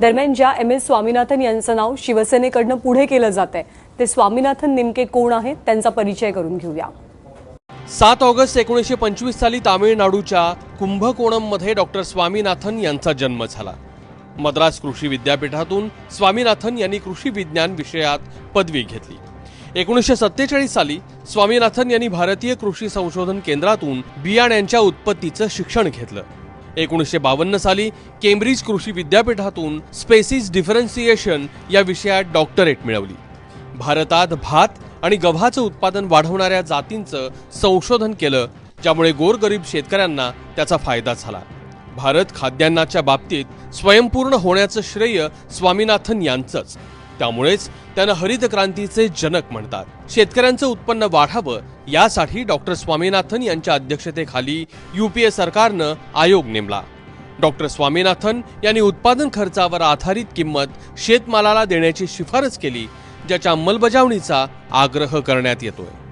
दरम्यान ज्या M S Swaminathan यांचं नाव शिवसेनेकडनं पुढे केलं जात आहे ते स्वामीनाथन नेमके कोण आहेत त्यांचा परिचय करून घेऊया. सात ऑगस्ट एकोणीसशे पंचवीस साली तामिळनाडूच्या कुंभकोणममध्ये डॉक्टर स्वामीनाथन यांचा जन्म झाला. मद्रास कृषी विद्यापीठातून स्वामीनाथन यांनी कृषी विज्ञान विषयात पदवी घेतली. एकोणीसशे सत्तेचाळीस साली स्वामीनाथन यांनी भारतीय कृषी संशोधन केंद्रातून बियाण्यांच्या उत्पत्तीचं शिक्षण घेतलं. एकोणीसशे बावन्न साली केम्ब्रिज कृषी विद्यापीठातून स्पेसिस डिफरन्सिएशन या विषयात डॉक्टरेट मिळवली. भारतात भात आणि गव्हाचं उत्पादन वाढवणाऱ्या जातींचं संशोधन केलं ज्यामुळे गोरगरीब शेतकऱ्यांना त्याचा फायदा झाला. भारत खाद्यान्नाच्या बाबतीत स्वयंपूर्ण होण्याचं श्रेय स्वामीनाथन यांचंच. त्यामुळेच त्यांना हरित क्रांतीचे जनक म्हणतात. शेतकऱ्यांचं उत्पन्न वाढावं यासाठी डॉक्टर स्वामीनाथन यांच्या अध्यक्षतेखाली युपीए सरकारनं आयोग नेमला. डॉक्टर स्वामीनाथन यांनी उत्पादन खर्चावर आधारित किंमत शेतमालाला देण्याची शिफारस केली ज्याच्या अंमलबजावणीचा आग्रह करण्यात येतोय.